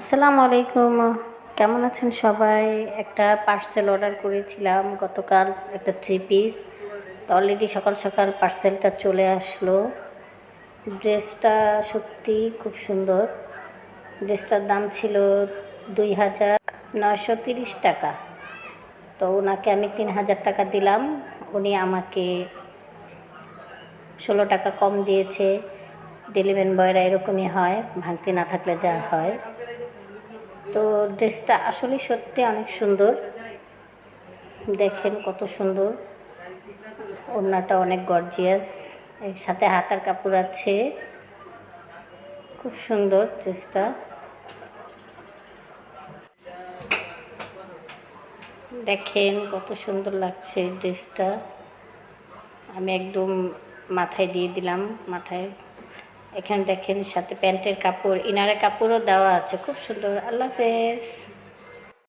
আসসালামু আলাইকুম। কেমন আছেন সবাই? একটা পার্সেল অর্ডার করেছিলাম, গতকাল একটা থ্রি পিস তো অলরেডি সকাল সকাল পার্সেলটা চলে আসলো। ড্রেসটা সত্যি খুব সুন্দর। ড্রেসটার দাম ছিল দুই হাজার নয়শো তিরিশ টাকা। তো ওনাকে আমি তিন হাজার টাকা দিলাম। উনি আমাকে ষোলো টাকা কম দিয়েছে। ডেলিভারি বয়রা এরকমই হয়, ভাঙতি না থাকলে যা হয়। তো ড্রেসটা আসলে সত্যি অনেক সুন্দর। দেখেন কত সুন্দর। ওড়নাটা অনেক গর্জিয়াস এর সাথে হাতার কাপড় আছে। খুব সুন্দর ড্রেসটা। দেখেন কত সুন্দর লাগছে ড্রেসটা। আমি একদম মাথায় দিয়ে দিলাম, মাথায়। এখানে দেখেন সাথে প্যান্টের কাপড় ইনারের কাপড়ও দেওয়া আছে। খুব সুন্দর। আল্লাহ হাফেজ।